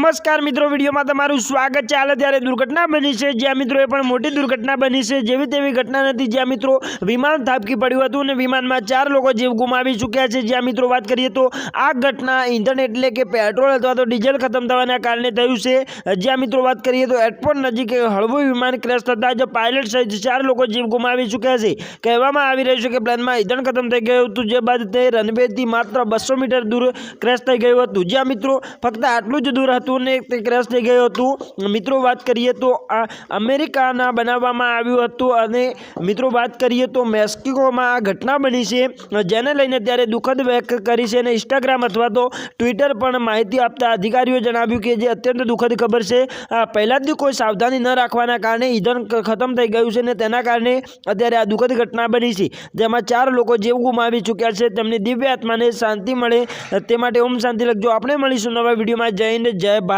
નમસ્કાર મિત્રો, વિડીયોમાં તમારું સ્વાગત છે. હાલ ત્યારે દુર્ઘટના બની છે. જ્યાં મિત્રો એ પણ મોટી દુર્ઘટના બની છે. જેવી તેવી ઘટના નથી. જ્યાં મિત્રો વિમાન થાપકી પડ્યું હતું અને વિમાનમાં ચાર લોકો જીવ ગુમાવી ચૂક્યા છે. જ્યાં મિત્રો વાત કરીએ તો આ ઘટના ઇંધણ એટલે કે પેટ્રોલ અથવા તો ડીઝલ ખતમ થવાના કારણે થયું છે. જ્યાં મિત્રો વાત કરીએ તો એરપોર્ટ નજીક હળવું વિમાન ક્રેશ થતાં જ પાયલટ સહિત ચાર લોકો જીવ ગુમાવી ચૂક્યા છે. કહેવામાં આવી રહ્યું છે કે પ્લેનમાં ઇંધણ ખતમ થઈ ગયું હતું, જે બાદ તે રનવેથી માત્ર બસો મીટર દૂર ક્રેશ થઈ ગયું હતું. જ્યાં મિત્રો ફક્ત આટલું જ દૂર હતું ને તે ક્રેશ થઈ ગયું હતું. મિત્રો, વાત કરીએ તો આ અમેરિકાના બનાવવામાં આવ્યું હતું અને મિત્રો, વાત કરીએ તો મેક્સિકોમાં આ ઘટના બની છે, જેને લઈને ત્યારે દુઃખદ વ્યક્ત કરી છે અને ઇન્સ્ટાગ્રામ અથવા તો ટ્વિટર પણ માહિતી આપતા અધિકારીઓએ જણાવ્યું કે જે અત્યંત દુઃખદ ખબર છે પહેલાંથી કોઈ સાવધાની ન રાખવાના કારણે ઈંધણ ખતમ થઈ ગયું છે ને તેના કારણે અત્યારે આ દુઃખદ ઘટના બની છે. જેમાં ચાર લોકો જીવ ગુમાવી ચૂક્યા છે, તેમની દિવ્ય આત્માને શાંતિ મળે, તે માટે ઓમ શાંતિ લખજો. આપણે મળીશું નવા વિડીયોમાં. જય હિન્દ જય ભારત